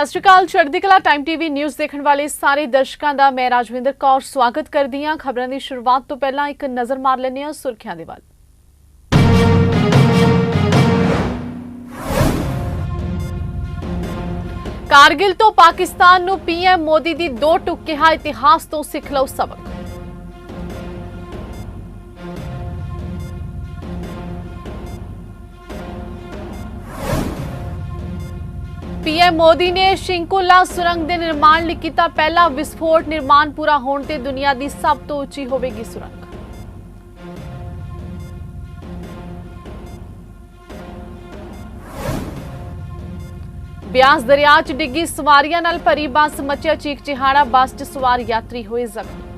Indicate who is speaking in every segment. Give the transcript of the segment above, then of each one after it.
Speaker 1: ਸਤਿ ਸ਼੍ਰੀ ਅਕਾਲ, ਚੜ੍ਹਦੀ ਕਲਾ ਟਾਈਮ ਟੀਵੀ ਨਿਊਜ਼ ਦੇਖਣ ਵਾਲੇ ਸਾਰੇ ਦਰਸ਼ਕਾਂ ਦਾ ਮੈਂ ਰਾਜਵਿੰਦਰ ਕੌਰ ਸਵਾਗਤ ਕਰਦੀ ਹਾਂ। ਖਬਰਾਂ ਦੀ ਸ਼ੁਰੂਆਤ ਤੋਂ ਪਹਿਲਾਂ ਇੱਕ ਨਜ਼ਰ ਮਾਰ ਲੈਂਦੇ ਹਾਂ ਸੁਰਖੀਆਂ ਦੇ ਵੱਲ। ਕਾਰਗਿਲ ਤੋਂ ਪਾਕਿਸਤਾਨ ਨੂੰ ਪੀਐਮ ਮੋਦੀ ਦੀ ਦੋ ਟੁਕ ਕਿਹਾ ਇਤਿਹਾਸ ਤੋਂ ਸਿੱਖ ਲਓ ਸਬਕ। ਪੀਐਮ ਮੋਦੀ ਨੇ ਸ਼ਿੰਕੁਲਾ ਸੁਰੰਗ ਦੇ ਨਿਰਮਾਣ ਲਈ ਕੀਤਾ ਪਹਿਲਾ ਵਿਸਫੋਟ। ਨਿਰਮਾਣ ਪੂਰਾ ਹੋਣ ਤੇ ਦੁਨੀਆ ਦੀ ਸਭ ਤੋਂ ਉੱਚੀ ਹੋਵੇਗੀ ਸੁਰੰਗ। ਬਿਆਸ ਦਰਿਆ 'ਚ ਡਿੱਗੀ ਸਵਾਰੀਆਂ ਨਾਲ ਭਰੀ ਬੱਸ। ਮੱਚਿਆ ਚੀਕ ਚਿਹਾੜਾ ਬੱਸ 'ਚ ਸਵਾਰ ਯਾਤਰੀ ਹੋਏ ਜ਼ਖਮੀ।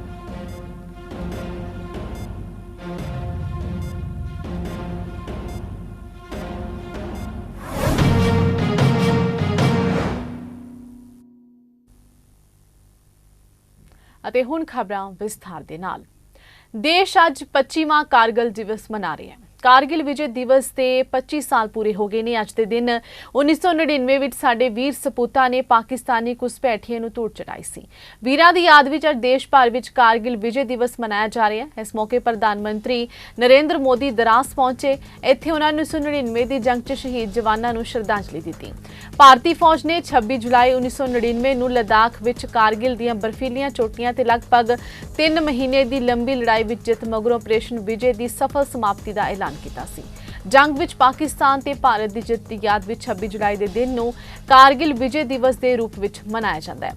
Speaker 1: ਅਤੇ ਹੁਣ ਖਬਰਾਂ ਵਿਸਥਾਰ ਦੇ ਨਾਲ। ਦੇਸ਼ ਅੱਜ 25ਵਾਂ ਕਾਰਗਿਲ ਦਿਵਸ ਮਨਾ ਰਿਹਾ ਹੈ। ਕਾਰਗਿਲ ਵਿਜੇ ਦਿਵਸ ਤੇ 25 ਸਾਲ ਪੂਰੇ ਹੋ ਗਏ ਨੇ ਅੱਜ ਦੇ ਦਿਨ। 1999 ਵਿੱਚ ਸਾਡੇ ਵੀਰ ਸਪੂਤਾਂ ਨੇ ਪਾਕਿਸਤਾਨੀ ਘੁਸਪੈਠੀਆਂ ਨੂੰ ਤੋੜ ਚੜਾਈ ਸੀ। ਵੀਰਾਂ ਦੀ ਯਾਦ ਵਿੱਚ ਅੱਜ ਦੇਸ਼ ਭਰ ਵਿੱਚ ਕਾਰਗਿਲ ਵਿਜੇ ਦਿਵਸ ਮਨਾਇਆ ਜਾ ਰਿਹਾ ਹੈ। ਇਸ ਮੌਕੇ ਪ੍ਰਧਾਨ ਮੰਤਰੀ ਨਰਿੰਦਰ ਮੋਦੀ ਦਰਾਸ ਪਹੁੰਚੇ। ਇੱਥੇ ਉਹਨਾਂ ਨੂੰ 1999 ਦੀ ਜੰਗ 'ਚ ਸ਼ਹੀਦ ਜਵਾਨਾਂ ਨੂੰ ਸ਼ਰਧਾਂਜਲੀ ਦਿੱਤੀ। ਭਾਰਤੀ ਫੌਜ ਨੇ 26 ਜੁਲਾਈ 1999 ਨੂੰ ਲਦਾਖ ਵਿੱਚ ਕਾਰਗਿਲ ਦੀਆਂ ਬਰਫੀਲੀਆਂ ਚੋਟੀਆਂ ਤੇ ਲਗਭਗ 3 ਮਹੀਨੇ ਦੀ ਲੰਬੀ ਲੜਾਈ ਵਿੱਚ ਜਿੱਤ ਮਗਰੋਂ ਆਪਰੇਸ਼ਨ ਵਿਜੇ ਦੀ ਸਫਲ ਸਮਾਪਤੀ ਦਾ ਐਲਾਨ ਕੀਤਾ ਸੀ। ਜੰਗ ਵਿੱਚ ਪਾਕਿਸਤਾਨ ਤੇ ਭਾਰਤ ਦੀ ਜਿੱਤ ਦੀ ਯਾਦ ਵਿੱਚ 26 ਜੁਲਾਈ ਦੇ ਦਿਨ ਨੂੰ ਕਾਰਗਿਲ ਵਿਜੇ ਦਿਵਸ ਦੇ ਰੂਪ ਵਿੱਚ ਮਨਾਇਆ ਜਾਂਦਾ ਹੈ।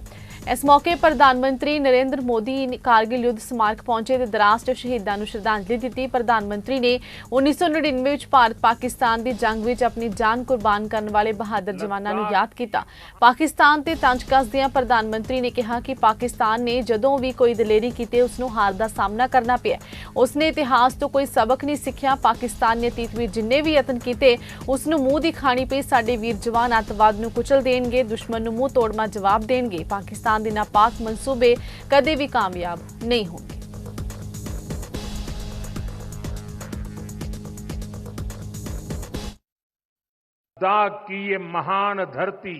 Speaker 1: ਇਸ ਮੌਕੇ ਪ੍ਰਧਾਨ ਮੰਤਰੀ ਨਰਿੰਦਰ ਮੋਦੀ ਨੇ ਕਾਰਗਿਲ ਯੁੱਧ ਸਮਾਰਕ ਪਹੁੰਚੇ ਤੇ ਦਰਾਸ 'ਚ ਸ਼ਹੀਦਾਂ ਨੂੰ ਸ਼ਰਧਾਂਜਲੀ ਦਿੱਤੀ। ਪ੍ਰਧਾਨ ਮੰਤਰੀ ਨੇ 1999 ਵਿੱਚ ਭਾਰਤ ਪਾਕਿਸਤਾਨ ਦੀ ਜੰਗ ਵਿੱਚ ਆਪਣੀ ਜਾਨ ਕੁਰਬਾਨ ਕਰਨ ਵਾਲੇ ਬਹਾਦਰ ਜਵਾਨਾਂ ਨੂੰ ਯਾਦ ਕੀਤਾ। ਪਾਕਿਸਤਾਨ ਤੇ ਤੰਜ ਕੱਸਦਿਆਂ ਪ੍ਰਧਾਨ ਮੰਤਰੀ ਨੇ ਕਿਹਾ ਕਿ ਪਾਕਿਸਤਾਨ ਨੇ ਜਦੋਂ ਵੀ ਕੋਈ ਦਲੇਰੀ ਕੀਤੀ ਉਸ ਨੂੰ ਹਾਰ ਦਾ ਸਾਹਮਣਾ ਕਰਨਾ ਪਿਆ। ਉਸ ਨੇ ਇਤਿਹਾਸ ਤੋਂ ਕੋਈ ਸਬਕ ਨਹੀਂ ਸਿੱਖਿਆ। ਪਾਕਿਸਤਾਨ ਨੇ ਅਤੀਤ ਵਿੱਚ ਜਿੰਨੇ ਵੀ ਯਤਨ ਕੀਤੇ ਉਸ ਨੂੰ ਮੂੰਹ ਦੀ ਖਾਣੀ ਪਈ। ਸਾਡੇ ਵੀਰ ਜਵਾਨ ਅੱਤਵਾਦ ਨੂੰ ਕੁਚਲ ਦੇਣਗੇ, ਦੁਸ਼ਮਣ ਨੂੰ ਮੂੰਹ ਤੋੜਮਾ ਜਵਾਬ ਦੇਣਗੇ। ਪਾਕਿਸਤਾਨ ध्यान देना पाक मंसूबे कदे भी कामयाब नहीं
Speaker 2: होंगे। लद्दाख की ये महान धरती,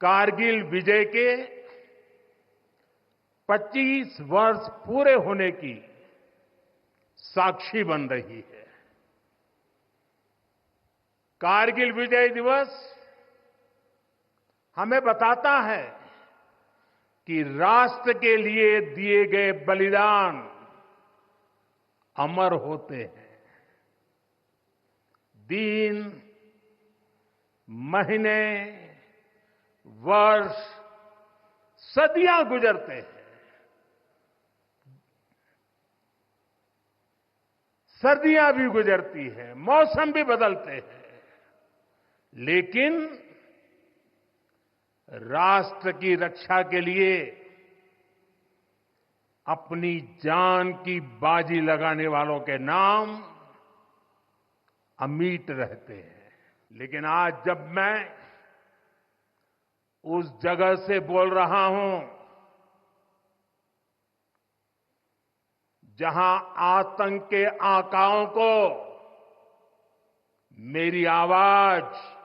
Speaker 2: कारगिल विजय के 25 वर्ष पूरे होने की साक्षी बन रही है। कारगिल विजय दिवस हमें बताता है कि राष्ट्र के लिए दिए गए बलिदान अमर होते हैं। दिन, महीने, वर्ष, सदियाँ गुजरते हैं। सर्दियाँ भी गुजरती हैं, मौसम भी बदलते हैं। लेकिन राष्ट्र की रक्षा के लिए अपनी जान की बाजी लगाने वालों के नाम अमीट रहते हैं। लेकिन आज जब मैं उस जगह से बोल रहा हूँ, जहाँ आतंक के आकाओं को मेरी आवाज़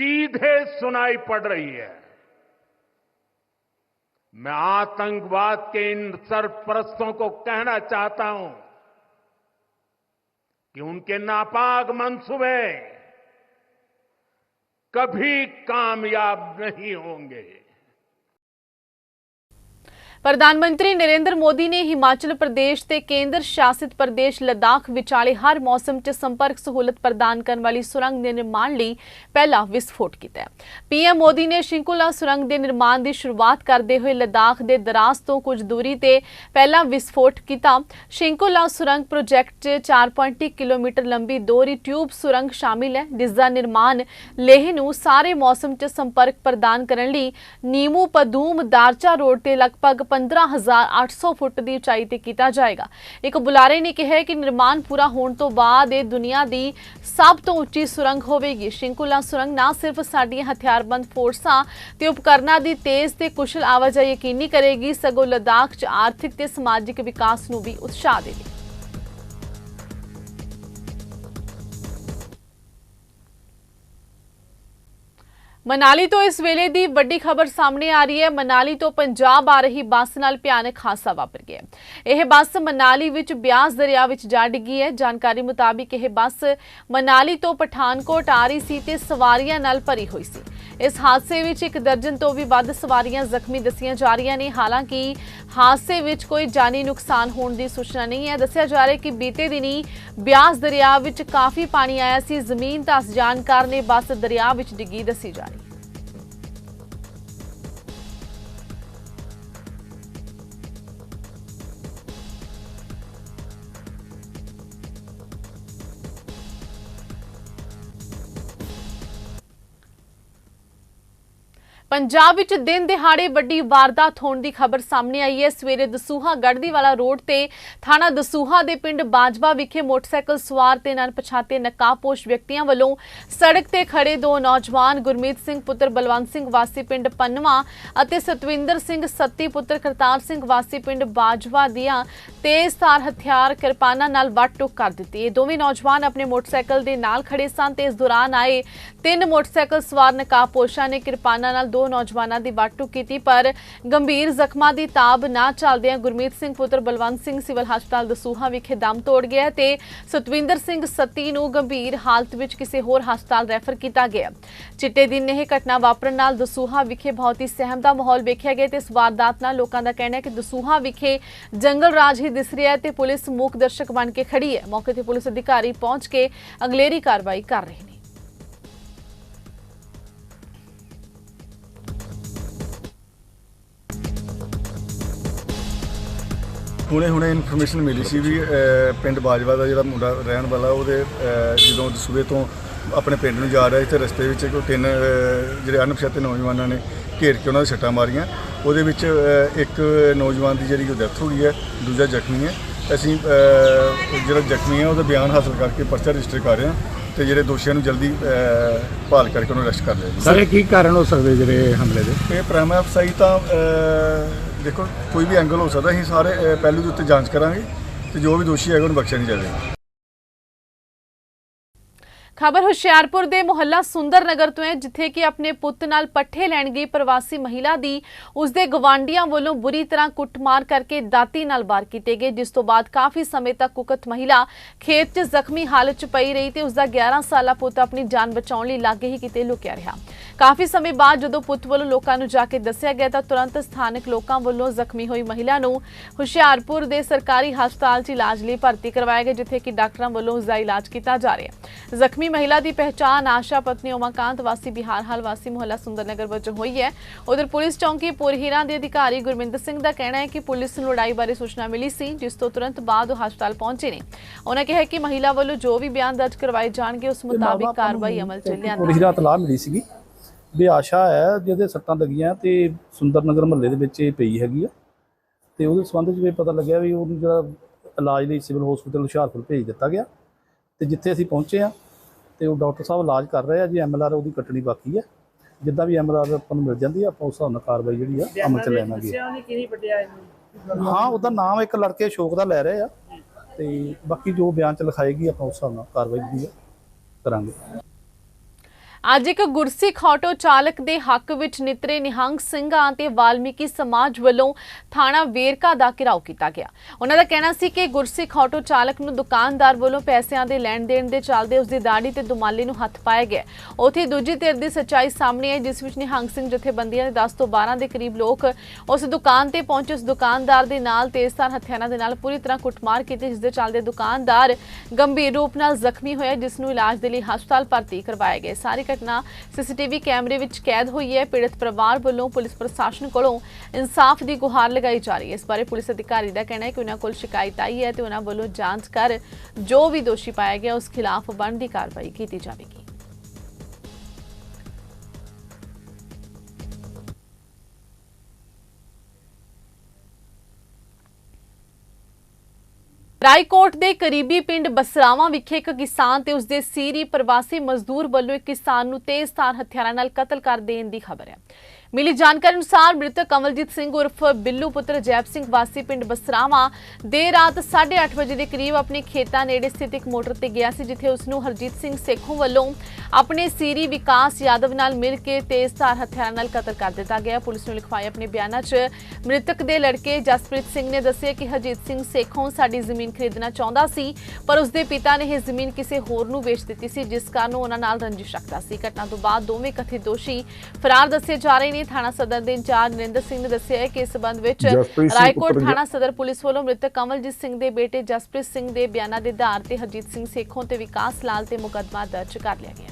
Speaker 2: सीधे सुनाई पड़ रही है। मैं आतंकवाद के इन सरपरस्तों को कहना चाहता हूँ कि उनके नापाक मंसूबे कभी कामयाब नहीं होंगे।
Speaker 1: ਪ੍ਰਧਾਨ ਮੰਤਰੀ ਨਰਿੰਦਰ ਮੋਦੀ ਨੇ ਹਿਮਾਚਲ ਪ੍ਰਦੇਸ਼ ਤੇ ਕੇਂਦਰ ਸ਼ਾਸਿਤ ਪ੍ਰਦੇਸ਼ ਲਦਾਖ ਵਿਚਾਲੇ ਹਰ ਮੌਸਮ 'ਚ ਸੰਪਰਕ ਸਹੂਲਤ ਪ੍ਰਦਾਨ ਕਰਨ ਵਾਲੀ ਸੁਰੰਗ ਦੇ ਨਿਰਮਾਣ ਲਈ ਪਹਿਲਾ ਵਿਸਫੋਟ ਕੀਤਾ ਹੈ। ਪੀਐਮ ਮੋਦੀ ਨੇ ਸ਼ਿੰਕੁਲਾ ਸੁਰੰਗ ਦੇ ਨਿਰਮਾਣ ਦੀ ਸ਼ੁਰੂਆਤ ਕਰਦੇ ਹੋਏ ਲਦਾਖ ਦੇ ਦਰਾਸ ਤੋਂ ਕੁਝ ਦੂਰੀ ਤੇ ਪਹਿਲਾ ਵਿਸਫੋਟ ਕੀਤਾ। ਸ਼ਿੰਕੁਲਾ ਸੁਰੰਗ ਪ੍ਰੋਜੈਕਟ 'ਚ 4.1 ਕਿਲੋਮੀਟਰ ਲੰਬੀ ਦੋਹਰੀ ਟਿਊਬ ਸੁਰੰਗ ਸ਼ਾਮਿਲ ਹੈ, ਜਿਸ ਦਾ ਨਿਰਮਾਣ ਲੇਹ ਨੂੰ ਸਾਰੇ ਮੌਸਮ 'ਚ ਸੰਪਰਕ ਪ੍ਰਦਾਨ ਕਰਨ ਲਈ ਨੀਮੂ ਪਦੂਮ ਦਾਰਚਾ ਰੋਡ ਤੇ ਲਗਭਗ 15800 ਫੁੱਟ ਦੀ ਉਚਾਈ ਤੇ ਕੀਤਾ ਜਾਏਗਾ। ਇੱਕ ਬੁਲਾਰੇ ਨੇ ਕਿਹਾ ਕਿ ਨਿਰਮਾਣ ਪੂਰਾ ਹੋਣ ਤੋਂ ਬਾਅਦ ਇਹ ਦੁਨੀਆ ਦੀ ਸਭ ਤੋਂ ਉੱਚੀ ਸੁਰੰਗ ਹੋਵੇਗੀ। ਸ਼ਿੰਕੁਲਾ ਸੁਰੰਗ ਨਾ ਸਿਰਫ ਸਾਡੀਆਂ ਹਥਿਆਰਬੰਦ ਫੋਰਸਾਂ ਤੇ ਉਪਕਰਨਾਂ ਦੀ ਤੇਜ਼ ਤੇ ਕੁਸ਼ਲ ਆਵਾਜਾਈ ਯਕੀਨੀ ਕਰੇਗੀ, ਸਗੋਂ ਲਦਾਖ 'ਚ ਆਰਥਿਕ ਤੇ ਸਮਾਜਿਕ ਵਿਕਾਸ ਨੂੰ ਵੀ ਉਤਸ਼ਾਹ ਦੇਵੇਗੀ। ਮਨਾਲੀ ਤੋਂ ਇਸ ਵੇਲੇ ਦੀ ਵੱਡੀ ਖਬਰ ਸਾਹਮਣੇ ਆ ਰਹੀ ਹੈ। ਮਨਾਲੀ ਤੋਂ ਪੰਜਾਬ ਆ ਰਹੀ ਬੱਸ ਨਾਲ ਭਿਆਨਕ ਹਾਦਸਾ ਵਾਪਰ ਗਿਆ ਇਹ ਬੱਸ ਮਨਾਲੀ ਵਿੱਚ ਬਿਆਸ ਦਰਿਆ ਵਿੱਚ ਜਾ ਡਿੱਗੀ ਹੈ। ਜਾਣਕਾਰੀ ਮੁਤਾਬਿਕ ਇਹ ਬੱਸ ਮਨਾਲੀ ਤੋਂ ਪਠਾਨਕੋਟ ਆ ਰਹੀ ਸੀ ਤੇ ਸਵਾਰੀਆਂ ਨਾਲ ਭਰੀ ਹੋਈ ਸੀ। ਇਸ ਹਾਦਸੇ ਵਿੱਚ ਇੱਕ ਦਰਜਨ ਤੋਂ ਵੀ ਵੱਧ ਸਵਾਰੀਆਂ ਜ਼ਖਮੀ ਦੱਸੀਆਂ ਜਾ ਰਹੀਆਂ ਨੇ। ਹਾਲਾਂਕਿ ਹਾਦਸੇ ਵਿੱਚ ਕੋਈ ਜਾਨੀ ਨੁਕਸਾਨ ਹੋਣ ਦੀ ਸੂਚਨਾ ਨਹੀਂ ਹੈ। ਦੱਸਿਆ ਜਾ ਰਿਹਾ ਕਿ ਬੀਤੇ ਦਿਨੀ ਬਿਆਸ ਦਰਿਆ ਵਿੱਚ ਕਾਫੀ ਪਾਣੀ ਆਇਆ ਸੀ। ਜ਼ਮੀਨ ਧਸ ਜਾਣ ਕਾਰਨ ਇਹ ਬੱਸ ਦਰਿਆ ਵਿੱਚ ਡਿੱਗੀ ਦੱਸੀ ਜਾ ਰਹੀ ਪੰਜਾਬ ਵਿੱਚ ਦਿਨ ਦਿਹਾੜੇ ਵੱਡੀ ਵਾਰਦਾਤ ਹੋਣ ਦੀ ਖਬਰ ਸਾਹਮਣੇ ਆਈ ਹੈ। ਸਵੇਰੇ ਦਸੂਹਾ ਗੜਦੀਵਾਲਾ ਰੋਡ ਤੇ ਥਾਣਾ ਦਸੂਹਾ ਦੇ ਪਿੰਡ ਬਾਜਵਾ ਵਿਖੇ ਮੋਟਰਸਾਈਕਲ ਸਵਾਰ ਤੇ ਅਣਪਛਾਤੇ ਨਕਾਬਪੋਸ਼ ਵਿਅਕਤੀਆਂ ਵੱਲੋਂ ਸੜਕ ਤੇ ਖੜੇ ਦੋ ਨੌਜਵਾਨ ਗੁਰਮੀਤ ਸਿੰਘ ਪੁੱਤਰ ਬਲਵੰਤ ਸਿੰਘ ਵਾਸੀ ਪਿੰਡ ਪੰਨਵਾ ਅਤੇ ਸਤਵਿੰਦਰ ਸਿੰਘ ਸੱਤੀ ਪੁੱਤਰ ਕਰਤਾਰ ਸਿੰਘ ਵਾਸੀ ਪਿੰਡ ਬਾਜਵਾ ਦੀਆਂ ਤੇਜ਼ਧਾਰ ਹਥਿਆਰ ਕਿਰਪਾਨਾਂ ਨਾਲ ਵੱਟ ਟੁੱਕ ਕਰ ਦਿੱਤੀ। ਇਹ ਦੋਵੇਂ ਨੌਜਵਾਨ ਆਪਣੇ ਮੋਟਰਸਾਈਕਲ ਦੇ ਨਾਲ ਖੜੇ ਸਨ ਤੇ ਇਸ ਦੌਰਾਨ ਆਏ ਤਿੰਨ ਮੋਟਰਸਾਈਕਲ ਸਵਾਰ ਨਕਾਬਪੋਸ਼ਾਂ ਨੇ ਕਿਰਪਾਨਾਂ ਨਾਲ ਦੋ ਨੌਜਵਾਨਾਂ ਦੀ ਵੱਟ ਟੁੱਕ ਕੀਤੀ, ਪਰ ਗੰਭੀਰ ਜ਼ਖਮਾਂ ਦੀ ਤਾਬ ਨਾ ਚੱਲਦਿਆਂ ਗੁਰਮੀਤ ਸਿੰਘ ਪੁੱਤਰ ਬਲਵੰਤ ਸਿੰਘ ਸਿਵਲ ਹਸਪਤਾਲ ਦਸੂਹਾ ਵਿਖੇ ਦਮ ਤੋੜ ਗਿਆ ਤੇ ਸਤਵਿੰਦਰ ਸਿੰਘ ਸੱਤੀ ਨੂੰ ਗੰਭੀਰ ਹਾਲਤ ਵਿੱਚ ਕਿਸੇ ਹੋਰ ਹਸਪਤਾਲ ਰੈਫਰ ਕੀਤਾ ਗਿਆ। ਚਿੱਟੇ ਦਿਨ ਇਹ ਘਟਨਾ ਵਾਪਰਨ ਨਾਲ ਦਸੂਹਾ ਵਿਖੇ ਬਹੁਤ ਹੀ ਸਹਿਮ ਦਾ ਮਾਹੌਲ ਵੇਖਿਆ ਗਿਆ ਤੇ ਇਸ ਵਾਰਦਾਤ ਨਾਲ ਲੋਕਾਂ ਦਾ ਕਹਿਣਾ ਹੈ ਕਿ ਦਸੂਹਾ ਵਿਖੇ ਜੰਗਲ ਰਾਜ ਹੀ ਦਿਸ ਰਿਹਾ ਹੈ ਤੇ ਪੁਲਿਸ ਮੂਕ ਦਰਸ਼ਕ ਬਣ ਕੇ ਖੜੀ ਹੈ। ਮੌਕੇ ਤੇ ਪੁਲਿਸ ਅਧਿਕਾਰੀ ਪਹੁੰਚ ਕੇ ਅਗਲੇਰੀ ਕਾਰਵਾਈ ਕਰ ਰਹੇ ਨੇ।
Speaker 3: ਹੁਣੇ ਹੁਣੇ ਇਨਫੋਰਮੇਸ਼ਨ ਮਿਲੀ ਸੀ ਵੀ ਪਿੰਡ ਬਾਜਵਾ ਦਾ ਜਿਹੜਾ ਮੁੰਡਾ ਰਹਿਣ ਵਾਲਾ ਉਹਦੇ ਜਦੋਂ ਸੂਬੇ ਤੋਂ ਆਪਣੇ ਪਿੰਡ ਨੂੰ ਜਾ ਰਿਹਾ ਸੀ ਤੇ ਰਸਤੇ ਵਿੱਚ ਕੋਈ ਤਿੰਨ ਜਿਹੜੇ ਅਣਪਛਾਤੇ ਨੌਜਵਾਨਾਂ ਨੇ ਘੇਰ ਕੇ ਉਹਨਾਂ ਦੇ ਸੱਟਾਂ ਮਾਰੀਆਂ। ਉਹਦੇ ਵਿੱਚ ਇੱਕ ਨੌਜਵਾਨ ਦੀ ਜਿਹੜੀ ਡੈਥ ਹੋ ਗਈ ਹੈ ਦੂਜਾ ਜ਼ਖਮੀ ਹੈ। ਅਸੀਂ ਜਿਹੜਾ ਜ਼ਖਮੀ ਹੈ ਉਹਦਾ ਬਿਆਨ ਹਾਸਲ ਕਰਕੇ ਪਰਚਾ ਰਜਿਸਟਰ ਕਰ ਰਹੇ ਹਾਂ ਤੇ ਜਿਹੜੇ ਦੋਸ਼ੀਆਂ ਨੂੰ ਜਲਦੀ ਭਾਲ ਕਰਕੇ ਉਹਨੂੰ ਅਰੈਸਟ ਕਰ ਲਿਆ
Speaker 4: ਸਰ ਇਹ ਕੀ ਕਾਰਨ ਹੋ ਸਕਦੇ ਜਿਹੜੇ ਹਮਲੇ ਦੇ?
Speaker 3: ਇਹ ਪ੍ਰਾਈਮ ਅਫਸਾਈ ਤਾਂ ਦੇਖੋ ਕੋਈ ਵੀ ਐਂਗਲ ਹੋ ਸਕਦਾ ਅਸੀਂ ਸਾਰੇ ਅਹ, ਪਹਿਲੂ ਦੇ ਉੱਤੇ ਜਾਂਚ ਕਰਾਂਗੇ ਤੇ ਜੋ ਵੀ ਦੋਸ਼ੀ ਹੈਗਾ ਉਹਨੂੰ ਬਖਸ਼ਿਆ ਨਹੀਂ ਜਾਵੇਗਾ।
Speaker 1: ਖਬਰ ਹੁਸ਼ਿਆਰਪੁਰ ਦੇ ਮੁਹੱਲਾ ਸੁੰਦਰ ਨਗਰ ਤੋਂ ਹੈ ਜਿੱਥੇ ਕਿ ਆਪਣੇ ਪੁੱਤ ਨਾਲ ਪੱਠੇ ਲੈਣ ਗਈ ਪ੍ਰਵਾਸੀ ਮਹਿਲਾ ਦੀ ਉਸਦੇ ਗਵਾਂਡੀਆਂ ਵੱਲੋਂ ਬੁਰੀ ਤਰ੍ਹਾਂ ਕੁੱਟਮਾਰ ਕਰਕੇ ਦਾਤੀ ਨਾਲ ਵਾਰ ਕੀਤੇ ਗਏ ਜਿਸ ਤੋਂ ਬਾਅਦ ਕਾਫੀ ਸਮੇਂ ਤੱਕ ਕੁਕਤ ਮਹਿਲਾ ਖੇਤ 'ਚ ਜ਼ਖਮੀ ਹਾਲਤ 'ਚ ਪਈ ਰਹੀ ਤੇ ਉਸਦਾ 11 ਸਾਲਾ ਪੁੱਤ ਆਪਣੀ ਜਾਨ ਬਚਾਉਣ ਲਈ ਲਾਗੇ ਹੀ ਕਿਤੇ ਲੁਕਿਆ ਰਿਹਾ। ਕਾਫੀ ਸਮੇਂ ਬਾਅਦ ਜਦੋਂ ਪੁੱਤ ਵੱਲੋਂ ਲੋਕਾਂ ਨੂੰ ਜਾ ਕੇ ਦੱਸਿਆ ਗਿਆ ਤਾਂ ਤੁਰੰਤ ਸਥਾਨਕ ਲੋਕਾਂ ਵੱਲੋਂ ਜ਼ਖਮੀ ਹੋਈ ਮਹਿਲਾ ਨੂੰ ਹੁਸ਼ਿਆਰਪੁਰ ਦੇ ਸਰਕਾਰੀ ਹਸਪਤਾਲ 'ਚ ਇਲਾਜ ਲਈ ਭਰਤੀ ਕਰਵਾਇਆ ਗਿਆ ਜਿੱਥੇ ਕਿ ਡਾਕਟਰਾਂ ਵੱਲੋਂ ਉਸ ਦਾ ਇਲਾਜ ਕੀਤਾ ਜਾ ਰਿਹਾ ਹੈ। ਜ਼ਖਮੀ ਮਹਿਲਾ ਦੀ ਪਹਿਚਾਣ ਆਸ਼ਾ ਪਤਨੀ ਉਮਾਕਾਂਤ ਵਾਸੀ ਬਿਹਾਰ ਹਾਲ ਵਾਸੀ ਮੁਹੱਲਾ ਸੁੰਦਰਨਗਰ ਵਜੋਂ ਹੋਈ ਹੈ। ਉਧਰ ਪੁਲਿਸ ਚੌਂਕੀ ਪੁਰਹੀਰਾਂ ਦੇ ਅਧਿਕਾਰੀ ਗੁਰਮਿੰਦਰ ਸਿੰਘ ਦਾ ਕਹਿਣਾ ਹੈ ਕਿ ਪੁਲਿਸ ਨੂੰ ਲੜਾਈ ਬਾਰੇ ਸੂਚਨਾ ਮਿਲੀ ਸੀ ਜਿਸ ਤੋਂ ਤੁਰੰਤ ਬਾਅਦ ਉਹ ਹਸਪਤਾਲ ਪਹੁੰਚੇ ਨੇ। ਉਹਨਾਂ ਕਿਹਾ ਕਿ ਮਹਿਲਾ ਵੱਲੋਂ ਜੋ ਵੀ ਬਿਆਨ ਦਰਜ ਕਰਵਾਏ ਜਾਣਗੇ ਉਸ ਮੁਤਾਬਿਕ ਕਾਰਵਾਈ ਅਮਲ 'ਚ ਲਿਆਂਦੀ
Speaker 4: ਪੁਲਿਸ ਲਾ ਮਿਲੀ ਸੀਗੀ। ਵੀ ਆਸ਼ਾ ਹੈ ਜਿਹਦੇ ਸੱਟਾਂ ਲੱਗੀਆਂ ਤੇ ਸੁੰਦਰ ਨਗਰ ਮਹੱਲੇ ਦੇ ਵਿੱਚ ਇਹ ਪਈ ਹੈਗੀ ਆ। ਤੇ ਉਹਦੇ ਸੰਬੰਧ ਵਿੱਚ ਵੀ ਪਤਾ ਲੱਗਿਆ ਵੀ ਉਹਨੂੰ ਜਿਹੜਾ ਇਲਾਜ ਲਈ ਸਿਵਲ ਹਸਪੀਟਲ ਹੁਸ਼ਿਆਰਪੁਰ ਭੇਜ ਦਿੱਤਾ ਗਿਆ। ਤੇ ਜਿੱਥੇ ਅਸੀਂ ਪਹੁੰਚੇ ਆ ਤੇ ਉਹ ਡਾਕਟਰ ਸਾਹਿਬ ਇਲਾਜ ਕਰ ਰਹੇ ਆ ਜੀ ਐਮਐਲਆਰ ਉਹਦੀ ਕੱਟਣੀ ਬਾਕੀ ਹੈ ਜਿੱਦਾਂ ਵੀ ਐਮਐਲਆਰ ਆਪਾਂ ਨੂੰ ਮਿਲ ਜਾਂਦੀ ਆ ਆਪਾਂ ਉਸ ਹਿਸਾਬ ਨਾਲ ਕਾਰਵਾਈ ਜਿਹੜੀ ਆ ਅਮਲ ਚ
Speaker 5: ਇਹਨੂੰ?
Speaker 4: ਹਾਂ ਉਹਦਾ ਨਾਮ ਇੱਕ ਲੜਕੇ ਅਸ਼ੋਕ ਦਾ ਲੈ ਰਹੇ ਆ। ਤੇ ਬਾਕੀ ਜੋ ਬਿਆਨ ਚ ਲਿਖਾਏਗੀ ਆਪਾਂ ਉਸ ਹਿਸਾਬ ਨਾਲ ਕਾਰਵਾਈ ਜਿਹੜੀ ਆ ਕਰਾਂਗੇ।
Speaker 1: ਅੱਜ ਇੱਕ ਗੁਰਸਿੱਖ ਆਟੋ ਚਾਲਕ ਦੇ ਹੱਕ ਵਿੱਚ ਨਿਤਰੇ ਨਿਹੰਗ ਸਿੰਘਾਂ ਤੇ ਵਾਲਮੀਕੀ ਸਮਾਜ ਵੱਲੋਂ ਥਾਣਾ ਵੇਰਕਾ ਦਾ ਘਿਰਾਓ ਕੀਤਾ ਗਿਆ। ਉਹਨਾਂ ਦਾ ਕਹਿਣਾ ਸੀ ਕਿ ਗੁਰਸਿੱਖ ਆਟੋ ਚਾਲਕ ਨੂੰ ਦੁਕਾਨਦਾਰ ਵੱਲੋਂ ਪੈਸਿਆਂ ਦੇ ਲੈਣ ਦੇਣ ਦੇ ਚੱਲਦੇ ਉਸ ਦੀ ਦਾੜੀ ਤੇ ਦੁਮਾਲੇ ਨੂੰ ਹੱਥ ਪਾਇਆ ਗਿਆ। ਉਥੇ ਦੂਜੀ ਧਿਰ ਦੀ ਸੱਚਾਈ ਸਾਹਮਣੇ ਆਈ, ਜਿਸ ਵਿੱਚ ਨਿਹੰਗ ਸਿੰਘ ਜਥੇਬੰਦੀਆਂ ਦੇ 10 ਤੋਂ 12 ਦੇ ਕਰੀਬ ਲੋਕ ਉਸ ਦੁਕਾਨ ਤੇ ਪਹੁੰਚੇ। ਉਸ ਦੁਕਾਨਦਾਰ ਦੇ ਨਾਲ ਤੇਜ਼ਧਾਰ ਹਥਿਆਰਾਂ ਦੇ ਨਾਲ ਪੂਰੀ ਤਰ੍ਹਾਂ ਕੁੱਟਮਾਰ ਕੀਤੀ, ਜਿਸ ਦੇ ਚੱਲਦੇ ਦੁਕਾਨਦਾਰ ਗੰਭੀਰ ਰੂਪ ਨਾਲ ਜ਼ਖਮੀ ਹੋਇਆ, ਜਿਸ ਨੂੰ ਇਲਾਜ ਦੇ ਲਈ ਹਸਪਤਾਲ ਭਰਤੀ ਕਰਵਾਇਆ ਗਿਆ। ਸਾਰੀ ਘਟਨਾ ਸੀਸੀਟੀਵੀ ਕੈਮਰੇ ਵਿੱਚ ਕੈਦ ਹੋਈ ਹੈ। ਪੀੜਤ ਪਰਿਵਾਰ ਵੱਲੋਂ ਪੁਲਿਸ ਪ੍ਰਸ਼ਾਸਨ ਕੋਲੋਂ ਇਨਸਾਫ ਦੀ ਗੁਹਾਰ ਲਗਾਈ ਜਾ ਰਹੀ ਹੈ। ਇਸ ਬਾਰੇ ਪੁਲਿਸ ਅਧਿਕਾਰੀ ਦਾ ਕਹਿਣਾ ਹੈ ਕਿ ਉਹਨਾਂ ਕੋਲ ਸ਼ਿਕਾਇਤ ਆਈ ਹੈ ਤੇ ਉਹਨਾਂ ਵੱਲੋਂ ਜਾਂਚ ਕਰ ਜੋ ਵੀ ਦੋਸ਼ੀ ਪਾਇਆ ਗਿਆ, ਉਸ ਖਿਲਾਫ ਬਣਦੀ ਕਾਰਵਾਈ ਕੀਤੀ ਜਾਵੇਗੀ। ਰਾਏਕੋਟ ਦੇ ਕਰੀਬੀ ਪਿੰਡ ਬਸਰਾਵਾਂ ਵਿਖੇ ਇੱਕ ਕਿਸਾਨ ਤੇ ਉਸਦੇ ਸੀਰੀ ਪ੍ਰਵਾਸੀ ਮਜ਼ਦੂਰ ਵੱਲੋਂ ਇੱਕ ਕਿਸਾਨ ਨੂੰ ਤੇਜ਼ਧਾਰ ਹਥਿਆਰਾਂ ਨਾਲ ਕਤਲ ਕਰ ਦੇਣ ਦੀ ਖਬਰ ਹੈ। ਮਿਲੀ ਜਾਣਕਾਰੀ ਅਨੁਸਾਰ ਮ੍ਰਿਤਕ ਕਮਲਜੀਤ ਸਿੰਘ ਉਰਫ ਬਿੱਲੂ ਪੁੱਤਰ ਜੈਪ ਸਿੰਘ ਵਾਸੀ ਪਿੰਡ ਬਸਰਾਵਾਂ ਦੇ ਰਾਤ 8:30 ਵਜੇ ਦੇ ਕਰੀਬ ਆਪਣੇ ਖੇਤਾਂ ਨੇੜੇ ਸਥਿਤ ਇੱਕ ਮੋਟਰ ਤੇ ਗਿਆ ਸੀ, ਜਿੱਥੇ ਉਸ ਨੂੰ ਹਰਜੀਤ ਸਿੰਘ ਸੇਖੋਂ ਵੱਲੋਂ ਆਪਣੇ ਸੀਰੀ ਵਿਕਾਸ ਯਾਦਵ ਨਾਲ ਮਿਲ ਕੇ ਤੇਜ਼ਧਾਰ ਹਥਿਆਰ ਨਾਲ ਕਤਲ ਕਰ ਦਿੱਤਾ ਗਿਆ। ਪੁਲਿਸ ਨੂੰ ਲਿਖਵਾਏ ਆਪਣੇ ਬਿਆਨਾਂ 'ਚ ਮ੍ਰਿਤਕ ਦੇ ਲੜਕੇ ਜਸਪ੍ਰੀਤ ਸਿੰਘ ਨੇ ਦੱਸਿਆ ਕਿ ਹਰਜੀਤ ਸਿੰਘ ਸੇਖੋਂ ਸਾਡੀ ਜ਼ਮੀਨ ਖਰੀਦਣਾ ਚਾਹੁੰਦਾ ਸੀ, ਪਰ ਉਸ ਦੇ ਪਿਤਾ ਨੇ ਇਹ ਜ਼ਮੀਨ ਕਿਸੇ ਹੋਰ ਨੂੰ ਵੇਚ ਦਿੱਤੀ ਸੀ, ਜਿਸ ਕਾਰਨ ਉਹਨਾਂ ਨਾਲ ਰੰਜਿਸ਼ ਰੱਖਦਾ ਸੀ। ਘਟਨਾ ਤੋਂ ਬਾਅਦ ਦੋਵੇਂ ਕਥਿਤ ਦੋਸ਼ੀ ਫਰਾਰ ਦੱਸੇ ਜਾ ਰਹੇ ਨੇ। ਥਾਣਾ ਸਦਰ ਦੇ ਇੰਚਾਰਜ ਨਰਿੰਦਰ ਸਿੰਘ ਨੇ ਦੱਸਿਆ ਕਿ ਇਸ ਸਬੰਧ ਵਿੱਚ ਰਾਏਕੋਟ ਥਾਣਾ ਸਦਰ ਪੁਲਿਸ ਵੱਲੋਂ ਮ੍ਰਿਤਕ ਕਮਲਜੀਤ ਸਿੰਘ ਦੇ ਬੇਟੇ ਜਸਪ੍ਰੀਤ ਸਿੰਘ ਦੇ ਬਿਆਨਾਂ ਦੇ ਆਧਾਰ ਤੇ ਹਰਜੀਤ ਸਿੰਘ ਸੇਖੋਂ ਤੇ ਵਿਕਾਸ ਲਾਲ ਤੇ ਮੁਕੱਦਮਾ ਦਰਜ ਕਰ ਲਿਆ ਗਿਆ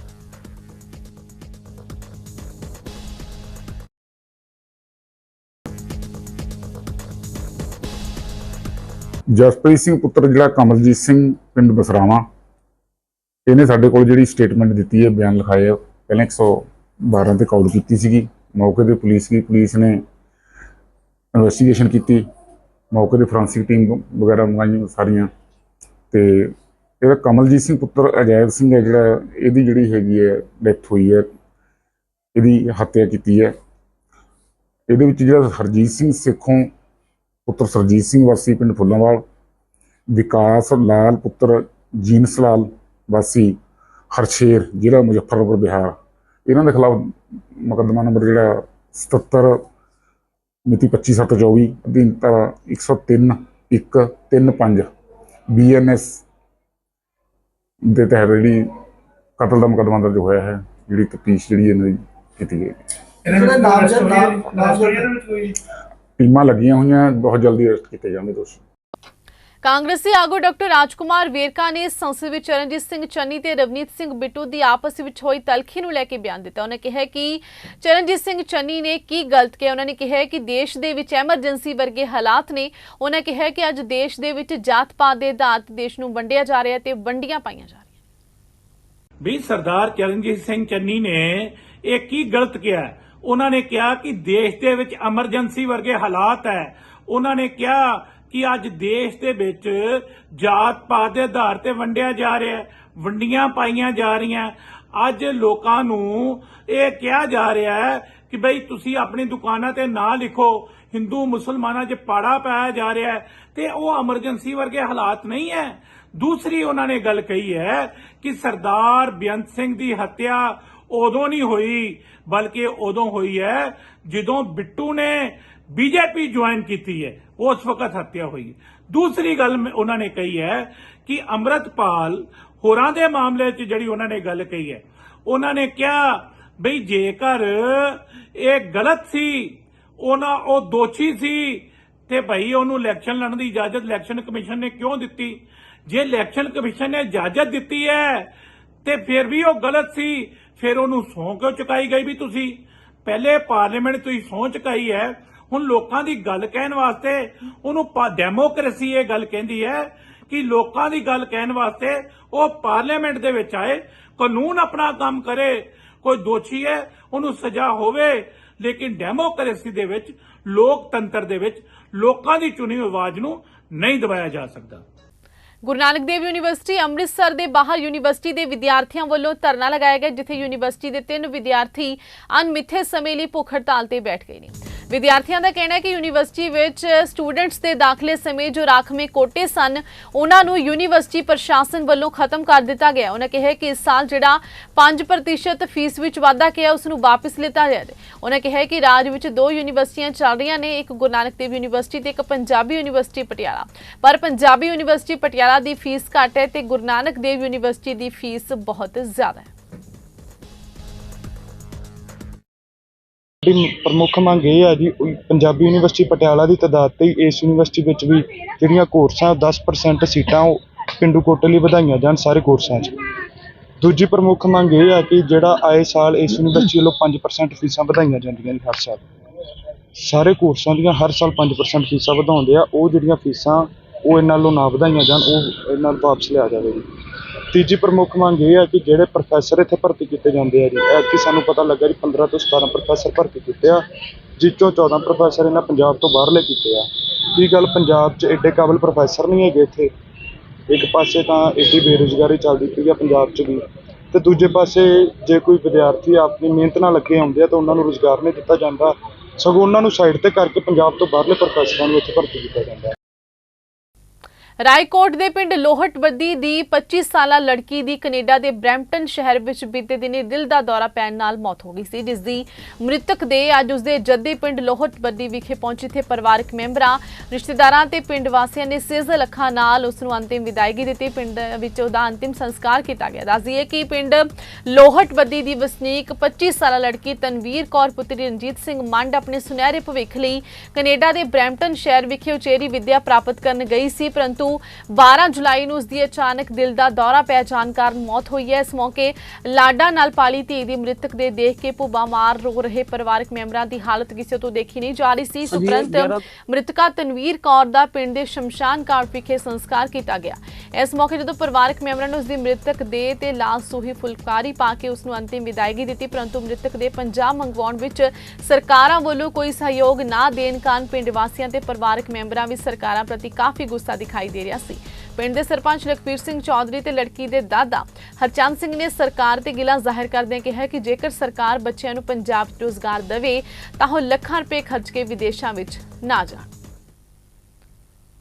Speaker 6: ਜਸਪ੍ਰੀਤ ਸਿੰਘ ਪੁੱਤਰ ਜਿਹੜਾ ਕਮਲਜੀਤ ਸਿੰਘ ਪਿੰਡ ਬਸਰਾਵਾਂ ਇਹਨੇ ਸਾਡੇ ਕੋਲ ਜਿਹੜੀ ਸਟੇਟਮੈਂਟ ਦਿੱਤੀ ਹੈ ਬਿਆਨ ਲਿਖਾਏ ਆ, ਪਹਿਲਾਂ 112 ਤੇ ਕਾਲ ਕੀਤੀ ਸੀਗੀ। ਮੌਕੇ ਤੇ ਪੁਲਿਸ ਗਈ ਪੁਲਿਸ ਨੇ ਇਨਵੈਸਟੀਗੇਸ਼ਨ ਕੀਤੀ। ਮੌਕੇ ਤੇ ਫੋਰੈਂਸਿਕ ਟੀਮ ਵਗੈਰਾ ਮੰਗਾਈਆਂ ਸਾਰੀਆਂ। ਤੇ ਇਹਦਾ ਕਮਲਜੀਤ ਸਿੰਘ ਪੁੱਤਰ ਅਜੈਬ ਸਿੰਘ ਹੈ ਜਿਹੜਾ, ਇਹਦੀ ਜਿਹੜੀ ਹੈਗੀ ਹੈ ਡੈਥ ਹੋਈ ਹੈ। ਇਹਦੀ ਹੱਤਿਆ ਕੀਤੀ ਹੈ। ਇਹਦੇ ਵਿੱਚ ਜਿਹੜਾ ਹਰਜੀਤ ਸਿੰਘ ਸੇਖੋਂ ਪੁੱਤਰ ਸਰਜੀਤ ਸਿੰਘ ਵਾਸੀ ਪਿੰਡ ਫੁੱਲਾਂਵਾਲ, ਵਿਕਾਸ ਲਾਲ ਪੁੱਤਰ ਜੀਨਸ ਲਾਲ ਵਾਸੀ ਹਰਸ਼ੇਰ, ਜ਼ਿਲ੍ਹਾ ਮੁਜ਼ੱਫਰਪੁਰ ਬਿਹਾਰ। ਇਹਨਾਂ ਦੇ ਖਿਲਾਫ ਮੁਕੱਦਮਾ ਨੰਬਰ ਜਿਹੜਾ 77 ਮਿਤੀ 25/7/24 ਅਧੀਨ ਧਾਰਾ 103 135 ਬੀਐਨਐਸ ਦੇ ਤਹਿਤ ਜਿਹੜੀ ਕਤਲ ਦਾ ਮੁਕੱਦਮਾ ਦਰਜ ਹੋਇਆ ਹੈ ਜਿਹੜੀ ਤਫਤੀਸ਼ ਜਿਹੜੀ ਇਹਨਾਂ ਦੀ ਕੀਤੀ ਗਈ।
Speaker 5: ਜਿਹੜਾ ਨਾਮਜ਼ਦ ਨਾਮਜ਼ਦ
Speaker 6: ਟੀਮਾਂ ਲੱਗੀਆਂ ਹੋਈਆਂ ਬਹੁਤ ਜਲਦੀ ਅਰੈਸਟ ਕੀਤੇ ਜਾਣਗੇ ਦੋਸ਼ੀ।
Speaker 1: ਕਾਂਗਰਸੀ ਆਗੂ ਡਾਕਟਰ ਰਾਜਕੁਮਾਰ ਵੇਰਕਾ ਨੇ ਸੰਸਦ ਵਿੱਚ ਚਰਨਜੀਤ ਸਿੰਘ ਚੰਨੀ ਤੇ ਰਵਨੀਤ ਸਿੰਘ ਬਿੱਟੂ ਦੀ ਆਪਸ ਵਿੱਚ ਹੋਈ ਤਲਖੀ ਨੂੰ ਲੈ ਕੇ ਬਿਆਨ ਦਿੱਤਾ। ਉਹਨੇ ਕਿਹਾ ਕਿ ਚਰਨਜੀਤ ਸਿੰਘ ਚੰਨੀ ਨੇ ਕੀ ਗਲਤ ਕਿਹਾ? ਉਹਨਾਂ ਨੇ ਕਿਹਾ ਕਿ ਦੇਸ਼ ਦੇ ਵਿੱਚ ਐਮਰਜੈਂਸੀ ਵਰਗੇ ਹਾਲਾਤ ਨੇ। ਉਹਨਾਂ ਕਿਹਾ ਕਿ ਅੱਜ ਦੇਸ਼ ਦੇ ਵਿੱਚ ਜਾਤ ਪਾਤ ਦੇ ਆਧਾਰ ਤੇ ਦੇਸ਼ ਨੂੰ ਵੰਡਿਆ ਜਾ ਰਿਹਾ ਤੇ ਵੰਡੀਆਂ ਪਾਈਆਂ ਜਾ ਰਹੀਆਂ
Speaker 7: ਵੀ ਸਰਦਾਰ ਚਰਨਜੀਤ ਸਿੰਘ ਚੰਨੀ ਨੇ ਇਹ ਕੀ ਗਲਤ ਕਿਹਾ? ਉਹਨਾਂ ਨੇ ਕਿਹਾ ਕਿ ਦੇਸ਼ ਦੇ ਵਿੱਚ ਐਮਰਜੈਂਸੀ ਵਰਗੇ ਹਾਲਾਤ ਹੈ। ਉਹਨਾਂ ਨੇ ਕਿਹਾ ਕਿ ਅੱਜ ਦੇਸ਼ ਦੇ ਵਿੱਚ ਜਾਤ ਪਾਤ ਦੇ ਆਧਾਰ ਤੇ ਵੰਡਿਆ ਜਾ ਰਿਹਾ ਹੈ, ਵੰਡੀਆਂ ਪਾਈਆਂ ਜਾ ਰਹੀਆਂ ਅੱਜ ਲੋਕਾਂ ਨੂੰ ਇਹ ਕਿਹਾ ਜਾ ਰਿਹਾ ਹੈ ਕਿ ਬਈ ਤੁਸੀਂ ਆਪਣੀ ਦੁਕਾਨਾਂ ਤੇ ਨਾ ਲਿਖੋ, ਹਿੰਦੂ, ਮੁਸਲਮਾਨਾਂ 'ਚ ਪਾੜਾ ਪਾਇਆ ਜਾ ਰਿਹਾ ਹੈ ਤੇ ਉਹ ਐਮਰਜੈਂਸੀ ਵਰਗੇ ਹਾਲਾਤ ਨਹੀਂ ਹੈ। ਦੂਸਰੀ ਉਹਨਾਂ ਨੇ ਗੱਲ ਕਹੀ ਹੈ ਕਿ ਸਰਦਾਰ ਬੇਅੰਤ ਸਿੰਘ ਦੀ ਹੱਤਿਆ ਉਦੋਂ ਨਹੀਂ ਹੋਈ, ਬਲਕਿ ਉਦੋਂ ਹੋਈ ਹੈ ਜਦੋਂ ਬਿੱਟੂ ਨੇ ਬੀਜੇਪੀ ਜੁਆਇਨ ਕੀਤੀ ਹੈ, ਉਸ ਵਕਤ ਹੱਤਿਆ ਹੋਈ ਦੂਸਰੀ ਗੱਲ ਉਹਨਾਂ ਨੇ ਕਹੀ ਹੈ ਕਿ ਅੰਮ੍ਰਿਤਪਾਲ ਹੋਰਾਂ ਦੇ ਮਾਮਲੇ 'ਚ ਜਿਹੜੀ ਉਹਨਾਂ ਨੇ ਗੱਲ ਕਹੀ ਹੈ, ਉਹਨਾਂ ਨੇ ਕਿਹਾ ਬਈ ਜੇਕਰ ਇਹ ਗਲਤ ਸੀ, ਉਹਨਾਂ ਉਹ ਦੋਸ਼ੀ ਸੀ, ਤੇ ਭਾਈ ਉਹਨੂੰ ਇਲੈਕਸ਼ਨ ਲੜਨ ਦੀ ਇਜਾਜ਼ਤ ਇਲੈਕਸ਼ਨ ਕਮਿਸ਼ਨ ਨੇ ਕਿਉਂ ਦਿੱਤੀ? ਜੇ ਇਲੈਕਸ਼ਨ ਕਮਿਸ਼ਨ ਨੇ ਇਜਾਜ਼ਤ ਦਿੱਤੀ ਹੈ, ਤੇ ਫਿਰ ਵੀ ਉਹ ਗਲਤ ਸੀ, ਫਿਰ ਉਹਨੂੰ ਸਹੁੰ ਕਿਉਂ ਚੁਕਾਈ ਗਈ ਵੀ ਤੁਸੀਂ? ਪਹਿਲੇ ਪਾਰਲੀਮੈਂਟ ਤੁਸੀਂ ਸਹੁੰ ਚੁਕਾਈ ਹੈ ਹੁਣ ਲੋਕਾਂ ਦੀ ਗੱਲ ਕਹਿਣ ਵਾਸਤੇ ਉਹਨੂੰ ਡੈਮੋਕ੍ਰੇਸੀ ਇਹ ਗੱਲ ਕਹਿੰਦੀ ਹੈ ਕਿ ਲੋਕਾਂ ਦੀ ਗੱਲ ਕਹਿਣ ਵਾਸਤੇ ਉਹ ਪਾਰਲੀਮੈਂਟ ਦੇ ਵਿੱਚ ਆਏ, ਕਾਨੂੰਨ ਆਪਣਾ ਕੰਮ ਕਰੇ, ਕੋਈ ਦੋਸ਼ੀ ਹੈ, ਉਹਨੂੰ ਸਜ਼ਾ ਹੋਵੇ, ਲੇਕਿਨ ਡੈਮੋਕ੍ਰੇਸੀ ਦੇ ਵਿੱਚ, ਲੋਕਤੰਤਰ ਦੇ ਵਿੱਚ ਲੋਕਾਂ ਦੀ ਚੁਣੀ ਹੋਈ ਆਵਾਜ਼ ਨੂੰ ਨਹੀਂ ਦਬਾਇਆ ਜਾ ਸਕਦਾ।
Speaker 1: ਗੁਰੂ ਨਾਨਕ ਦੇਵ ਯੂਨੀਵਰਸਿਟੀ ਅੰਮ੍ਰਿਤਸਰ ਦੇ ਬਾਹਰ ਯੂਨੀਵਰਸਿਟੀ ਦੇ ਵਿਦਿਆਰਥੀਆਂ ਵੱਲੋਂ ਧਰਨਾ ਲਗਾਇਆ ਗਿਆ, ਜਿੱਥੇ ਯੂਨੀਵਰਸਿਟੀ ਦੇ ਤਿੰਨ ਵਿਦਿਆਰਥੀ ਅਣਮਿੱਥੇ ਸਮੇਂ ਲਈ ਭੁੱਖ ਹੜਤਾਲ ਤੇ ਬੈਠ ਗਏ ਨੇ। ਵਿਦਿਆਰਥੀਆਂ ਦਾ ਕਹਿਣਾ ਹੈ ਕਿ ਯੂਨੀਵਰਸਿਟੀ ਵਿੱਚ ਸਟੂਡੈਂਟਸ ਦੇ ਦਾਖਲੇ ਸਮੇਂ ਜੋ ਰਾਖਵੇਂ ਕੋਟੇ ਸਨ, ਉਹਨਾਂ ਨੂੰ ਯੂਨੀਵਰਸਿਟੀ ਪ੍ਰਸ਼ਾਸਨ ਵੱਲੋਂ ਖਤਮ ਕਰ ਦਿੱਤਾ ਗਿਆ। ਉਹਨਾਂ ਕਿਹਾ ਕਿ ਇਸ ਸਾਲ ਜਿਹੜਾ 5% ਫੀਸ ਵਿੱਚ ਵਾਧਾ ਕੀਤਾ ਉਸ ਨੂੰ ਵਾਪਸ ਲਿੱਤਾ ਜਾਵੇ ਉਹਨਾਂ ਕਿਹਾ ਕਿ ਰਾਜ ਵਿੱਚ ਦੋ ਯੂਨੀਵਰਸਿਟੀਆਂ ਚੱਲ ਰਹੀਆਂ ਨੇ, ਇੱਕ ਗੁਰੂ ਨਾਨਕ ਦੇਵ ਯੂਨੀਵਰਸਿਟੀ ਤੇ ਇੱਕ ਪੰਜਾਬੀ ਯੂਨੀਵਰਸਿਟੀ ਪਟਿਆਲਾ। ਪਰ ਪੰਜਾਬੀ ਯੂਨੀਵਰਸਿਟੀ ਪਟਿਆਲਾ ਦੀ ਫੀਸ ਘੱਟ ਹੈ ਤੇ ਗੁਰੂ ਨਾਨਕ ਦੇਵ ਯੂਨੀਵਰਸਿਟੀ ਦੀ ਫੀਸ ਬਹੁਤ ਜ਼ਿਆਦਾ ਹੈ।
Speaker 8: ਸਾਡੀ ਪ੍ਰਮੁੱਖ ਮੰਗ ਇਹ ਹੈ ਜੀ, ਉਈ, ਪੰਜਾਬੀ ਯੂਨੀਵਰਸਿਟੀ ਪਟਿਆਲਾ ਦੀ ਤਾਦਾਦ ਤੇ ਹੀ ਇਸ ਯੂਨੀਵਰਸਿਟੀ ਵਿੱਚ ਵੀ ਜਿਹੜੀਆਂ ਕੋਰਸਾਂ 10% ਸੀਟਾਂ ਉਹ ਪਿੰਡੂ ਕੋਟੇ ਲਈ ਵਧਾਈਆਂ ਜਾਣ ਸਾਰੇ ਕੋਰਸਾਂ 'ਚ। ਦੂਜੀ ਪ੍ਰਮੁੱਖ ਮੰਗ ਇਹ ਆ ਕਿ ਜਿਹੜਾ ਆਏ ਸਾਲ ਇਸ ਯੂਨੀਵਰਸਿਟੀ ਵੱਲੋਂ 5% ਫੀਸਾਂ ਵਧਾਈਆਂ ਜਾਂਦੀਆਂ ਨੇ ਹਰ ਸਾਲ। ਸਾਰੇ ਕੋਰਸਾਂ ਦੀਆਂ ਹਰ ਸਾਲ 5% ਫੀਸਾਂ ਵਧਾਉਂਦੇ ਆ, ਉਹ ਜਿਹੜੀਆਂ ਫੀਸਾਂ ਉਹ ਇਹਨਾਂ ਨਾਲੋਂ ਨਾ ਵਧਾਈਆਂ ਜਾਣ, ਉਹ ਇਹਨਾਂ ਨੂੰ ਵਾਪਸ ਲਿਆ ਜਾਵੇ ਜੀ। ਤੀਜੀ ਪ੍ਰਮੁੱਖ ਮੰਗ ਇਹ ਹੈ ਕਿ ਜਿਹੜੇ ਪ੍ਰੋਫੈਸਰ ਇੱਥੇ ਭਰਤੀ ਕੀਤੇ ਜਾਂਦੇ ਆ ਜੀ ਐਤਕੀ ਸਾਨੂੰ ਪਤਾ ਲੱਗਾ ਜੀ 15 ਤੋਂ 17 ਪ੍ਰੋਫੈਸਰ ਭਰਤੀ ਕੀਤੇ ਆ, ਜਿਸ ਚੋਂ 14 ਪ੍ਰੋਫੈਸਰ ਇਹਨਾਂ ਪੰਜਾਬ ਤੋਂ ਬਾਹਰਲੇ ਕੀਤੇ ਆ। ਕੀ ਗੱਲ ਪੰਜਾਬ 'ਚ ਐਡੇ ਕਾਬਲ ਪ੍ਰੋਫੈਸਰ ਨਹੀਂ ਹੈਗੇ ਇੱਥੇ? ਇੱਕ ਪਾਸੇ ਤਾਂ ਐਡੀ ਬੇਰੁਜ਼ਗਾਰੀ ਚੱਲਦੀ ਪਈ ਆ ਪੰਜਾਬ 'ਚ ਵੀ, ਤੇ ਦੂਜੇ ਪਾਸੇ ਜੇ ਕੋਈ ਵਿਦਿਆਰਥੀ ਆਪਣੀ ਮਿਹਨਤ ਨਾਲ ਅੱਗੇ ਆਉਂਦੇ ਆ ਤਾਂ ਉਹਨਾਂ ਨੂੰ ਰੁਜ਼ਗਾਰ ਨਹੀਂ ਦਿੱਤਾ ਜਾਂਦਾ। ਸਗੋਂ ਉਹਨਾਂ ਨੂੰ ਸਾਈਡ ਤੇ ਕਰਕੇ ਪੰਜਾਬ ਤੋਂ ਬਾਹਰਲੇ ਪ੍ਰੋਫੈਸਰਾਂ ਨੂੰ ਇੱਥੇ ਭਰਤੀ ਕੀਤਾ ਜਾਂਦਾ।
Speaker 1: ਰਾਏਕੋਟ ਦੇ ਪਿੰਡ ਲੋਹਟਬੱਦੀ ਦੀ 25 ਸਾਲਾ ਲੜਕੀ ਦੀ ਕੈਨੇਡਾ ਦੇ ਬਰੈਂਪਟਨ ਸ਼ਹਿਰ ਵਿੱਚ ਬੀਤੇ ਦਿਨੀ ਦਿਲ ਦਾ ਦੌਰਾ ਪੈਣ ਨਾਲ ਮੌਤ ਹੋ ਗਈ ਸੀ, ਜਿਸ ਦੀ ਮ੍ਰਿਤਕ ਦੇ ਅੱਜ ਉਸਦੇ ਜੱਦੀ ਪਿੰਡ ਲੋਹਟਬੱਦੀ ਵਿਖੇ ਪਹੁੰਚੇ ਤੇ ਪਰਿਵਾਰਕ ਮੈਂਬਰਾਂ, ਰਿਸ਼ਤੇਦਾਰਾਂ ਤੇ ਪਿੰਡ ਵਾਸੀਆਂ ਨੇ ਸਿਜ਼ਲ ਅੱਖਾਂ ਨਾਲ ਉਸ ਨੂੰ ਅੰਤਿਮ ਵਿਦਾਇਗੀ ਦਿੱਤੀ। ਪਿੰਡ ਵਿੱਚ ਉਹਦਾ ਅੰਤਿਮ ਸੰਸਕਾਰ ਕੀਤਾ ਗਿਆ। ਦੱਸਦੀਏ ਕਿ ਪਿੰਡ ਲੋਹਟਬੱਦੀ ਦੀ ਵਸਨੀਕ 25 ਸਾਲਾ ਲੜਕੀ ਤਨਵੀਰ ਕੌਰ, ਪੁੱਤਰੀ ਰਣਜੀਤ ਸਿੰਘ ਮੰਡ ਆਪਣੇ ਸੁਨਹਿਰੇ ਭਵਿੱਖ ਲਈ ਕੈਨੇਡਾ ਦੇ ਬਰੈਂਪਟਨ ਸ਼ਹਿਰ ਵਿਖੇ ਉਚੇਰੀ ਵਿੱਦਿਆ ਪ੍ਰਾਪਤ ਕਰਨ ਗਈ ਸੀ, ਪਰੰਤੂ 12 ਜੁਲਾਈ ਨੂੰ ਉਸ ਦੀ ਅਚਾਨਕ ਦਿਲ ਦਾ ਦੌਰਾ ਪੈ ਜਾਣ ਕਾਰਨ ਮੌਤ ਹੋਈ ਹੈ। ਇਸ ਮੌਕੇ ਲਾਡਾ ਨਾਲ ਪਾਲੀ ਧੀ ਦੀ ਮ੍ਰਿਤਕ ਦੇ ਦੇਖ ਕੇ ਭੁੱਬਾ ਮਾਰ ਰੋ ਰਹੇ ਪਰਿਵਾਰਕ ਮੈਂਬਰਾਂ ਦੀ ਹਾਲਤ ਕਿਸੇ ਤੋਂ ਦੇਖੀ ਨਹੀਂ ਜਾ ਰਹੀ ਸੀ। ਸੁਪਰੰਤ ਮ੍ਰਿਤਕਾ ਤਨਵੀਰ ਕੌਰ ਦਾ ਪਿੰਡ ਦੇ ਸ਼ਮਸ਼ਾਨ ਘਾਟ ਵਿਖੇ ਸੰਸਕਾਰ ਕੀਤਾ ਗਿਆ। ਇਸ ਮੌਕੇ ਜਦੋਂ ਪਰਿਵਾਰਕ ਮੈਂਬਰਾਂ ਨੇ ਉਸ ਦੀ ਮ੍ਰਿਤਕ ਦੇ ਤੇ ਲਾਸ਼ ਸੂਹੀ ਫੁਲਕਾਰੀ ਪਾ ਕੇ ਉਸ ਨੂੰ ਅੰਤਿਮ ਵਿਦਾਇਗੀ ਦਿੱਤੀ ਪਰੰਤੂ ਮ੍ਰਿਤਕ ਦੇ ਪੰਜਾਬ ਮੰਗਵਾਉਣ ਵਿੱਚ ਸਰਕਾਰਾਂ ਵੱਲੋਂ ਕੋਈ ਸਹਿਯੋਗ ਨਾ ਦੇਣ ਕਾਰਨ ਪਿੰਡ ਵਾਸੀਆਂ ਤੇ ਪਰਿਵਾਰਕ ਮੈਂਬਰਾਂ ਵਿੱਚ ਸਰਕਾਰਾਂ ਪ੍ਰਤੀ ਕਾਫੀ ਗੁੱਸਾ ਦਿਖਾਈ ਦੇ ਰਿਹਾ ਸੀ। ਪਿੰਡ ਦੇ ਸਰਪੰਚ ਲਖਵੀਰ ਸਿੰਘ ਚੌਧਰੀ ਤੇ ਲੜਕੀ ਦੇ ਦਾਦਾ ਹਰਚੰਦ ਸਿੰਘ ਨੇ ਸਰਕਾਰ ਤੇ ਗਿਲਾ ਜ਼ਾਹਿਰ ਕਰਦਿਆਂ ਕਿਹਾ ਕਿ ਜੇਕਰ ਸਰਕਾਰ ਬੱਚਿਆਂ ਨੂੰ ਪੰਜਾਬ 'ਚ ਰੋਜ਼ਗਾਰ ਦੇਵੇ ਤਾਂ ਉਹ ਲੱਖਾਂ ਰੁਪਏ ਖਰਚ ਕੇ ਵਿਦੇਸ਼ਾਂ ਵਿੱਚ ਨਾ ਜਾਣ।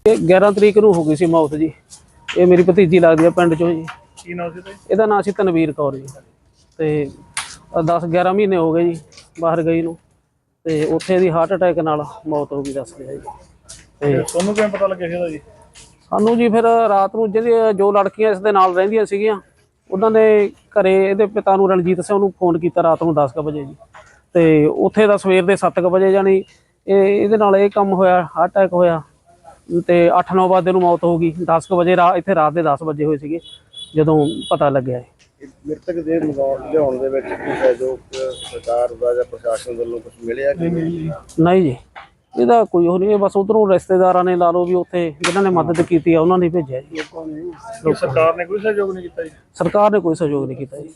Speaker 9: ਇਹ 11 ਤਰੀਕ ਨੂੰ ਹੋ ਗਈ ਸੀ ਮੌਤ ਜੀ। ਇਹ ਮੇਰੀ ਭਤੀਜੀ ਲੱਗਦੀ ਆ ਪਿੰਡ ਚੋਂ ਜੀ। ਕੀ ਨਾਮ ਸੀ ਇਹਦਾ ਨਾਮ ਸੀ ਤਨਵੀਰ ਕੌਰ ਜੀ। ਤੇ 10 11 ਮਹੀਨੇ ਹੋ ਗਏ ਜੀ ਬਾਹਰ ਗਈ ਨੂੰ। ਤੇ ਉੱਥੇ ਇਹਦੀ ਹਾਰਟ ਅਟੈਕ ਨਾਲ ਮੌਤ ਹੋ ਗਈ ਦੱਸ ਰਿਹਾ ਜੀ। ਤੇ
Speaker 4: ਤੁਹਾਨੂੰ ਕਿਵੇਂ ਪਤਾ ਲੱਗਿਆ ਸੀ ਇਹਦਾ ਜੀ?
Speaker 9: ਸਾਨੂੰ ਜੀ ਫਿਰ ਰਾਤ ਨੂੰ ਜਿਹੜੀ ਜੋ ਲੜਕੀਆਂ ਇਸ ਦੇ ਨਾਲ ਰਹਿੰਦੀਆਂ ਸੀਗੀਆਂ ਉਹਨਾਂ ਨੇ ਘਰੇ ਇਹਦੇ ਪਿਤਾ ਨੂੰ ਰਣਜੀਤ ਸਿੰਘ ਨੂੰ ਫੋਨ ਕੀਤਾ ਰਾਤ ਨੂੰ 10:00 ਵਜੇ ਜੀ। ਤੇ ਉੱਥੇ ਦਾ ਸਵੇਰ ਦੇ 7:00 ਵਜੇ ਜਾਣੀ ਇਹ ਇਹਦੇ ਨਾਲ ਇਹ ਕੰਮ ਹੋਇਆ ਹਾਰਟ ਅਟੈਕ ਹੋਇਆ ਤੇ 8-9 ਵਜੇ ਨੂੰ ਮੌਤ ਹੋ ਗਈ। 10:00 ਵਜੇ ਇੱਥੇ ਰਾਤ ਦੇ 10 ਵਜੇ ਹੋਏ ਸੀਗੇ ਜਦੋਂ ਪਤਾ ਲੱਗਿਆ ਇਹ।
Speaker 3: ਮ੍ਰਿਤਕ ਦੇ ਲਿਆਉਣ ਦੇ ਵਿੱਚ ਕੋਈ ਸਹਿਯੋਗ ਸਰਕਾਰ ਦਾ ਜਾਂ ਪ੍ਰਸ਼ਾਸਨ ਵੱਲੋਂ ਕੁਝ ਮਿਲਿਆ ਕਿ
Speaker 9: ਨਹੀਂ ਜੀ। ਇਹਦਾ ਕੋਈ ਉਹ ਨਹੀਂ ਇਹ ਬਸ ਉਧਰੋਂ ਰਿਸ਼ਤੇਦਾਰਾਂ ਨੇ ਲਾ ਲਓ ਵੀ ਉੱਥੇ ਜਿਨ੍ਹਾਂ ਨੇ ਮਦਦ ਕੀਤੀ ਆ ਉਹਨਾਂ ਨੇ ਭੇਜਿਆ ਜੀ।
Speaker 4: ਸਰਕਾਰ ਨੇ ਕੋਈ ਸਹਿਯੋਗ ਨਹੀਂ ਕੀਤਾ ਜੀ?
Speaker 9: ਸਰਕਾਰ ਨੇ ਕੋਈ ਸਹਿਯੋਗ ਨਹੀਂ ਕੀਤਾ ਜੀ।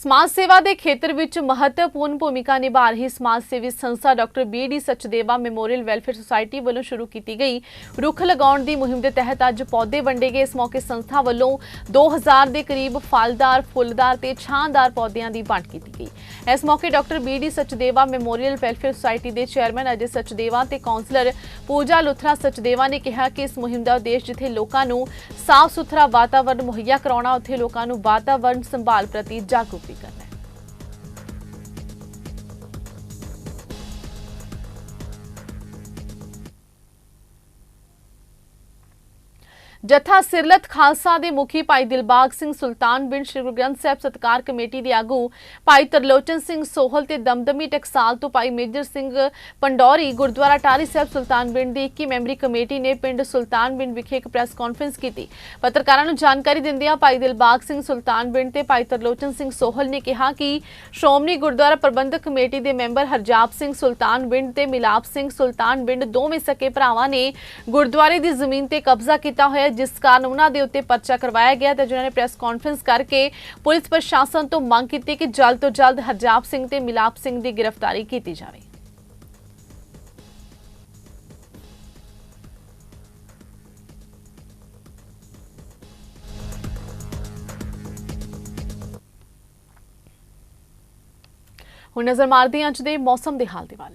Speaker 1: ਸਮਾਜ ਸੇਵਾ ਦੇ ਖੇਤਰ ਵਿੱਚ ਮਹੱਤਵਪੂਰਨ ਭੂਮਿਕਾ ਨਿਭਾ ਰਹੀ ਸਮਾਜ ਸੇਵੀ ਸੰਸਥਾ doctor B D Sachdeva memorial welfare society ਵੱਲੋਂ ਸ਼ੁਰੂ ਕੀਤੀ ਗਈ। ਰੁੱਖ ਲਗਾਉਣ ਦੀ ਮੁਹਿੰਮ ਦੇ ਤਹਿਤ ਅੱਜ ਪੌਦੇ ਵੰਡੇ ਗਏ। ਇਸ ਮੌਕੇ ਸੰਸਥਾ ਵੱਲੋਂ 2000 ਦੇ ਕਰੀਬ ਫਲਦਾਰ, ਫੁੱਲਦਾਰ ਤੇ ਛਾਂਦਾਰ ਪੌਦਿਆਂ ਦੀ ਵੰਡ ਕੀਤੀ ਗਈ। ਇਸ ਮੌਕੇ doctor B D Sachdeva memorial welfare society ਦੇ ਚੇਅਰਮੈਨ ਅਜੇ ਸਚਦੇਵਾ ਤੇ ਕਾਉਂਸਲਰ ਪੂਜਾ ਲੁਥਰਾ ਸਚਦੇਵਾ ਨੇ ਕਿਹਾ ਕਿ ਇਸ ਮੁਹਿੰਮ ਦਾ ਉਦੇਸ਼ ਜਿੱਥੇ ਲੋਕਾਂ ਨੂੰ ਸਾਫ਼ ਸੁਥਰਾ ਵਾਤਾਵਰਣ ਮੁਹੱਈਆ ਕਰਾਉਣਾ, ਉੱਥੇ ਲੋਕਾਂ ਨੂੰ ਵਾਤਾਵਰਣ ਸੰਭਾਲ ਪ੍ਰਤੀ ਜਾਗਰੂਕ ਵੀ ਕਰਨਾ ਹੈ ਜਥਾ ਸਿਰਲਤ ਖਾਲਸਾ ਦੇ ਮੁਖੀ ਭਾਈ ਦਿਲਬਾਗ ਸਿੰਘ ਸੁਲਤਾਨ ਬਿਨ ਸ਼੍ਰੀ ਗੁਰੂ ਗ੍ਰੰਥ ਸਾਹਿਬ ਸਤਕਾਰ ਕਮੇਟੀ ਦੇ ਆਗੂ ਭਾਈ ਤਰਲੋਚਨ ਸਿੰਘ ਸੋਹਲ ਤੇ ਦਮਦਮੀ ਟਕਸਾਲ ਤੋਂ ਭਾਈ ਮੇਜਰ ਸਿੰਘ ਪੰਡੌਰੀ ਗੁਰਦੁਆਰਾ ਟਾਰੀ ਸਾਹਿਬ ਸੁਲਤਾਨ ਬਿੰਡ ਦੀ 21 ਮੈਂਬਰੀ ਕਮੇਟੀ ਨੇ ਪਿੰਡ ਸੁਲਤਾਨ ਬਿੰਡ ਵਿਖੇ ਇੱਕ ਪ੍ਰੈਸ ਕਾਨਫਰੰਸ ਕੀਤੀ। ਪੱਤਰਕਾਰਾਂ ਨੂੰ ਜਾਣਕਾਰੀ ਦਿੰਦਿਆਂ ਭਾਈ ਦਿਲਬਾਗ ਸਿੰਘ ਸੁਲਤਾਨ ਬਿੰਡ ਤੇ ਭਾਈ ਤਰਲੋਚਨ ਸਿੰਘ ਸੋਹਲ ਨੇ ਕਿਹਾ ਕਿ ਸ਼੍ਰੋਮਣੀ ਗੁਰਦੁਆਰਾ ਪ੍ਰਬੰਧਕ ਕਮੇਟੀ ਦੇ ਮੈਂਬਰ ਹਰਜਾਪ ਸਿੰਘ ਸੁਲਤਾਨ ਬਿੰਡ ਤੇ ਮਿਲਾਪ ਸਿੰਘ ਸੁਲਤਾਨ ਬਿੰਡ ਦੋਵੇਂ ਸਕੇ ਭਰਾਵਾਂ ਨੇ ਗੁਰਦੁਆਰੇ ਦੀ ਜ਼ਮੀਨ ਤੇ ਕਬਜ਼ਾ ਕੀਤਾ ਹੋਇਆ ਜਿਸ ਕਾਰਨ ਉਹਨਾਂ ਦੇ ਉੱਤੇ ਪਰਚਾ ਕਰਵਾਇਆ ਗਿਆ ਤੇ ਜਿਨ੍ਹਾਂ ਨੇ ਪ੍ਰੈਸ ਕਾਨਫਰੰਸ ਕਰਕੇ ਪੁਲਿਸ ਪ੍ਰਸ਼ਾਸਨ ਤੋਂ ਮੰਗ ਕੀਤੀ ਕਿ ਜਲਦ ਤੋਂ ਜਲਦ ਹਰਜਾਪ ਸਿੰਘ ਤੇ ਮਿਲਾਪ ਸਿੰਘ ਦੀ ਗ੍ਰਿਫਤਾਰੀ ਕੀਤੀ ਜਾਵੇ। ਹੁਣ ਨਜ਼ਰ ਮਾਰਦੇ ਹਾਂ ਅੱਜ ਦੇ ਮੌਸਮ ਦੇ ਹਾਲ ਦੇ ਵੱਲ।